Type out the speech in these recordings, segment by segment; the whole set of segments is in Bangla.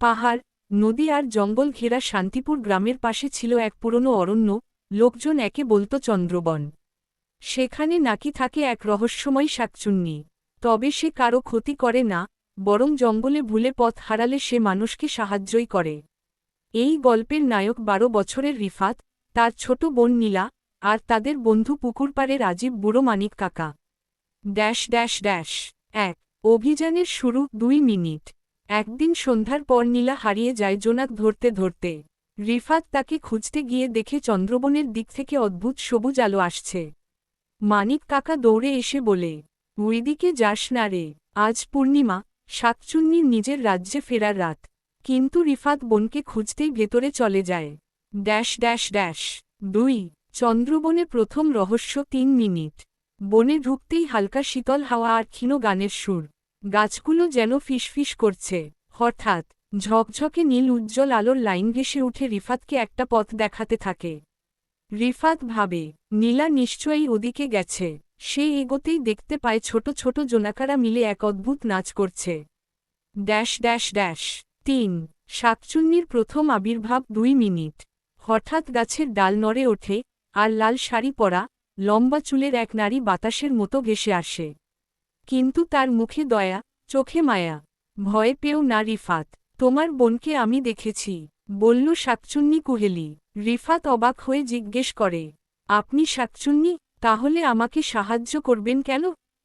পাহাড়, নদী আর জঙ্গল ঘেরা শান্তিপুর গ্রামের পাশে ছিল এক পুরনো অরণ্য, লোকজন একে বলত চন্দ্রবন। সেখানে নাকি থাকে এক রহস্যময় শাকচুন্নি। তবে সে কারও ক্ষতি করে না, বরং জঙ্গলে ভুলে পথ হারালে সে মানুষকে সাহায্যই করে। এই গল্পের নায়ক বারো বছরের রিফাত, তার ছোট বোন নীলা, আর তাদের বন্ধু পুকুর পুকুরপাড়ে রাজীব বুড়ো মানিক কাকা। ড্যাশ ড্যাশ ড্যাশ, এক, অভিযানের শুরু দুই মিনিট। একদিন সন্ধ্যার পর নীলা হারিয়ে যায় জোনাক ধরতে ধরতে। রিফাত তাকে খুঁজতে গিয়ে দেখে চন্দ্রবনের দিক থেকে অদ্ভুত সবুজ আলো আসছে। মানিক কাকা দৌড়ে এসে বলে, ওইদিকে যাস না রে, আজ পূর্ণিমা, শাকচুন্নির নিজের রাজ্যে ফেরার রাত। কিন্তু রিফাত বোনকে খুঁজতেই ভেতরে চলে যায়। ড্যাশ ড্যাশ ড্যাশ, দুই, চন্দ্রবনে প্রথম রহস্য তিন মিনিট। বনে ঢুকতেই হালকা শীতল হাওয়া আর ক্ষীণ গানের সুর। গাছগুলো যেন ফিসফিস করছে। হঠাৎ ঝকঝকে নীল উজ্জ্বল আলোর লাইন ঘেসে উঠে রিফাতকে একটা পথ দেখাতে থাকে। রিফাত ভাবে, নীলা নিশ্চয়ই ওদিকে গেছে। সে এগোতেই দেখতে পায় ছোট ছোট জোনাকারা মিলে এক অদ্ভুত নাচ করছে। Dash dash dash. তিন। শাকচুন্নির প্রথম আবির্ভাব দুই মিনিট। হঠাৎ গাছের ডাল নড়ে ওঠে, আর লাল শাড়ি পরা, লম্বা চুলের এক নারী বাতাসের মতো ঘেসে আসে। কিন্তু তার মুখে দয়া, চোখে মায়া। ভয় পেও না রিফাত, তোমার বোনকে আমি দেখেছি, বলল শাকচুন্নি কুহেলি। রিফাত অবাক হয়ে জিজ্ঞেস করে, আপনি শাকচুন্নি, তাহলে আমাকে সাহায্য করবেন কেন?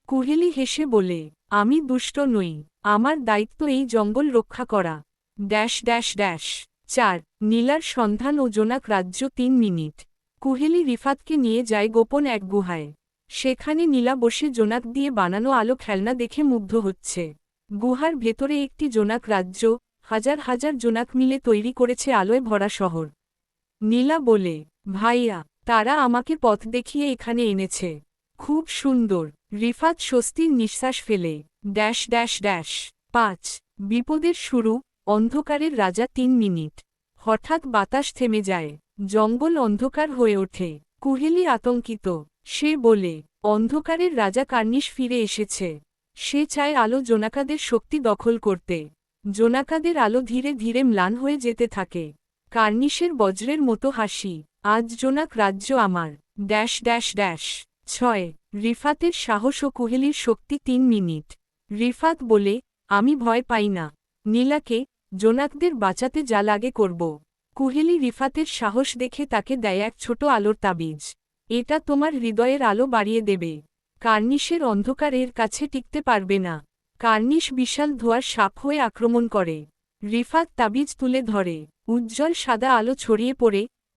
কুহেলি হেসে বলে, আমি দুষ্ট নই, আমার দায়িত্ব এই জঙ্গল রক্ষা করা। Dash dash dash. চার, নীলার সন্ধান ও জোনাক রাজ্য তিন মিনিট। কুহেলি রিফাতকে নিয়ে যায় গোপন এক গুহায়। সেখানে নীলা বসে জোনাক দিয়ে বানানো আলো খেলনা দেখে মুগ্ধ হচ্ছে। গুহার ভেতরে একটি জোনাক রাজ্য, হাজার হাজার জোনাক মিলে তৈরি করেছে আলোয় ভরা শহর। নীলা বলে, ভাইয়া, তারা আমাকে পথ দেখিয়ে এখানে এনেছে। খুব সুন্দর। রিফাত স্বস্তির নিঃশ্বাস ফেলে। Dash dash dash. পাঁচ। বিপদের শুরু, অন্ধকারের রাজা তিন মিনিট। হঠাৎ বাতাস থেমে যায়। জঙ্গল অন্ধকার হয়ে ওঠে। কুহেলি আতঙ্কিত। সে বলে, অন্ধকারের রাজা কার্নিশ ফিরে এসেছে। সে চায় আলো জোনাকাদের শক্তি দখল করতে। জোনাকাদের আলো ধীরে ধীরে ম্লান হয়ে যেতে থাকে। কার্নিশের বজ্রের মতো হাসি, আজ জোনাক রাজ্য আমার। Dash dash dash. ছয়, রিফাতের সাহস ও কুহেলির শক্তি তিন মিনিট। রিফাত বলে, আমি ভয় পাই না। নীলাকে, জোনাকদের বাঁচাতে যা লাগে করব। কুহেলি রিফাতের সাহস দেখে তাকে দেয় এক ছোট আলোর তাবিজ। এটা তোমার হৃদয়ের আলো বাড়িয়ে দেবে। কার্নিশের অন্ধকার এর কাছে টিকতে পারবে না। কার্নিশ বিশাল ধোয়ার সাপ হয়ে আক্রমণ করে। রিফাত তাবিজ তুলে ধরে। উজ্জ্বল সাদা আলো ছড়িয়ে পড়ে